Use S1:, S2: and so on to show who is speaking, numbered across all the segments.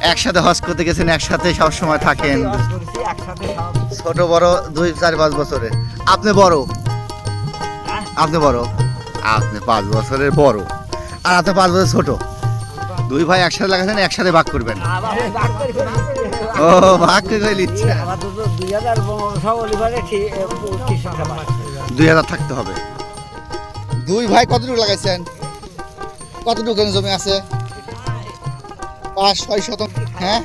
S1: একসাথে হজ করতে গেছেন, একসাথে সব সময় থাকেন। ছোট, বড়, দুই, চার, পাঁচ বছরে আপনি বড়? আপনি বড়? আপনি পাঁচ বছরের বড়। আর আপনি পাঁচ বছর ছোট? দুই ভাই একসাথে লাগাচ্ছেন একসাথে ভাগ করবেন। ও, ভাগ করে নিচ্ছে।
S2: দুই হাজার
S1: থাকতে হবে। দুই ভাই কতটুকু লাগাইছেন? কতটুকু জমি আছে? পাঁচ, ছয় হ্যাঁ?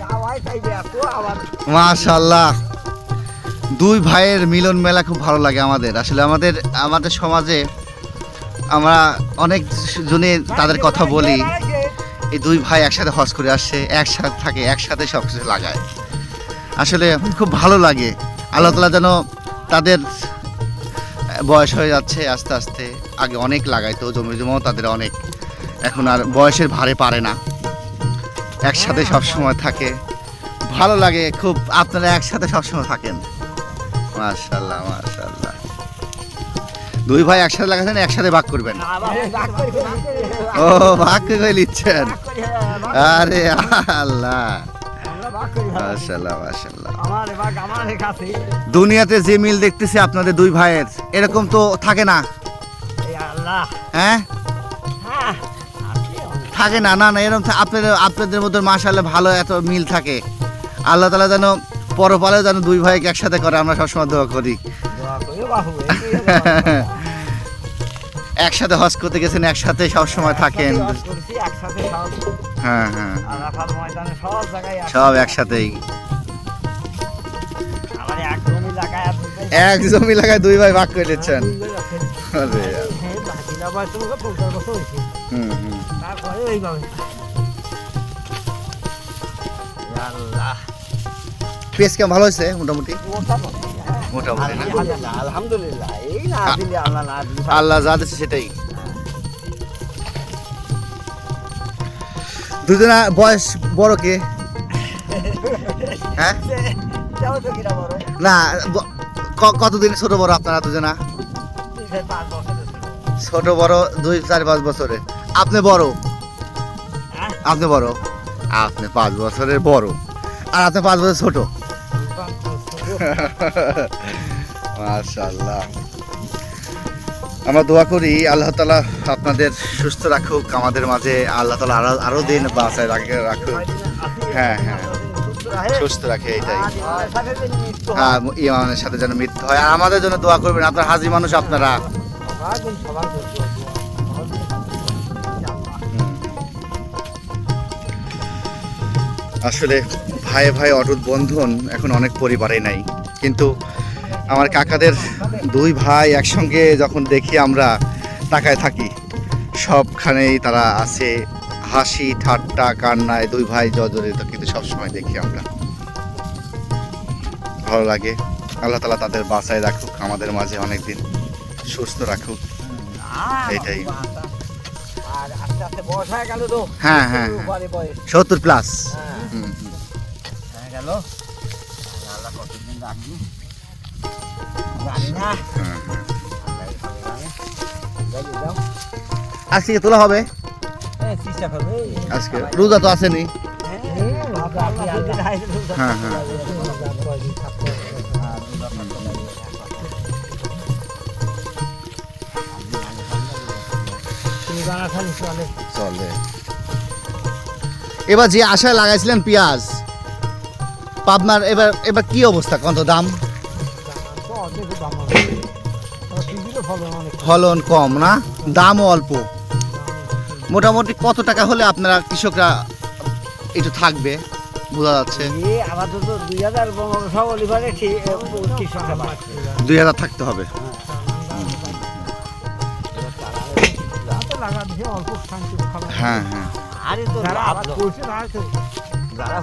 S1: মাশাল্লাহ দুই ভাইয়ের মিলন মেলা খুব ভালো লাগে আমাদের। আসলে আমাদের আমাদের সমাজে আমরা অনেক জনে তাদের কথা বলি। এই দুই ভাই একসাথে হজ করে আসছে, একসাথে থাকে, একসাথে সব কিছু লাগায়। আসলে খুব ভালো লাগে। আল্লাহ তালা যেন তাদের বয়স হয়ে যাচ্ছে আস্তে আস্তে। আগে অনেক লাগাইতো জমি জমাও তাদের অনেক। এখন আর বয়সের ভারে পারে না। একসাথে সব সময় থাকে। ভালো লাগে খুব আপনারা একসাথে সবসময় থাকেন। মাশাল্লাহ মাশাল্লাহ দুই ভাই একসাথে লাগাচ্ছেন একসাথে ভাগ করবেন। ও ভাগ করে নিচ্ছেন। আরে আল্লাহ। দুনিয়াতে যে মিল দেখতেছি আপনাদের দুই ভাইয়ের এরকম তো থাকে না। হ্যাঁ?
S2: হ্যাঁ।
S1: থাকে, না না না, এরকম আপনাদের আপনাদের মধ্যে মাশাল্লাহ ভালো এত মিল থাকে। আল্লাহ তালা যেন পরপালেও যেন দুই ভাইকে একসাথে করে, আমরা সবসময় দোয়া করি। একসাথে হজ করতে গেছেন, একসাথে সব সময় থাকেন। হ্যাঁ হ্যাঁ।
S2: সব
S1: একসাথেই।
S2: এক জমি
S1: দুই ভাই ভাগ করে নিচ্ছেন।
S2: তারপরে ওইভাবে। আল্লাহ।
S1: পেস কেমন ভালো হয়েছে মোটামুটি?
S2: বলে, হ্যাঁ।
S1: মোটামুটি।
S2: আলহামদুলিল্লাহ, আলহামদুলিল্লাহ। এই না দিলে আল্লাহ না দিলে
S1: আল্লাহ যা দিচ্ছে সেটাই। দুজনা বয়স বড় কে? হ্যাঁ? না কতদিন ছোট বড় আপনারা দুজনা। ছোট। বড় দুই চার পাঁচ বছরে আপনি বড়।
S2: হ্যাঁ?
S1: আপনি বড়। আপনি পাঁচ বছরের বড়। আর আপনি পাঁচ বছর ছোট। মাশাল্লাহ আমরা দোয়া করি আল্লাহ তালা আপনাদের সুস্থ রাখুক আমাদের মাঝে আল্লাহ তালা আরও আরও দিন বাঁচায় রাখে রাখুক। হ্যাঁ, হ্যাঁ। সুস্থ রাখে এটাই। হ্যাঁ ইমানের সাথে যেন মৃত্যু হয়। আর আমাদের জন্য দোয়া করবেন আপনার হাজি মানুষ আপনারা। আসলে ভাই ভাই অটুট বন্ধন এখন অনেক পরিবারে নাই। কিন্তু আমার কাকাদের দুই ভাই একসঙ্গে যখন দেখি আমরা তাকায় থাকি সবখানেই তারা আছে। হাসি ঠাট্টা কান্নায় দুই ভাই জর্জরিত কিন্তু সবসময় দেখি আমরা। ভালো লাগে। আল্লাহ তালা তাদের বাঁচায় রাখুক আমাদের মাঝে অনেকদিন সুস্থ রাখুক। এটাই।
S2: আর আস্তে আস্তে বয়স হয়ে গেল তো।
S1: হ্যাঁ, হ্যাঁ, সত্তর প্লাস
S2: হ্যাঁ। গেল। আল্লাহ কতদিন রাখবি? জানি না।
S1: আজকে তোলা হবে? আজকে। রোজা তো আসেনি।
S2: হ্যাঁ,
S1: হ্যাঁ,
S2: চলে।
S1: চলে। এবার যে আশায় লাগাইছিলেন পেঁয়াজ পাবনার এবার এবার কি অবস্থা? কত দাম?
S2: ফলন
S1: কম না? দামও অল্প। মোটামুটি কত টাকা হলে আপনারা কৃষকরা একটু থাকবে? বোঝা যাচ্ছে।
S2: দুই হাজার
S1: দুই থাকতে হবে।
S2: লাগা দিয়ে অল্প শান্তি
S1: হ্যাঁ হ্যাঁ।
S2: আরে তো যারা করছে তারা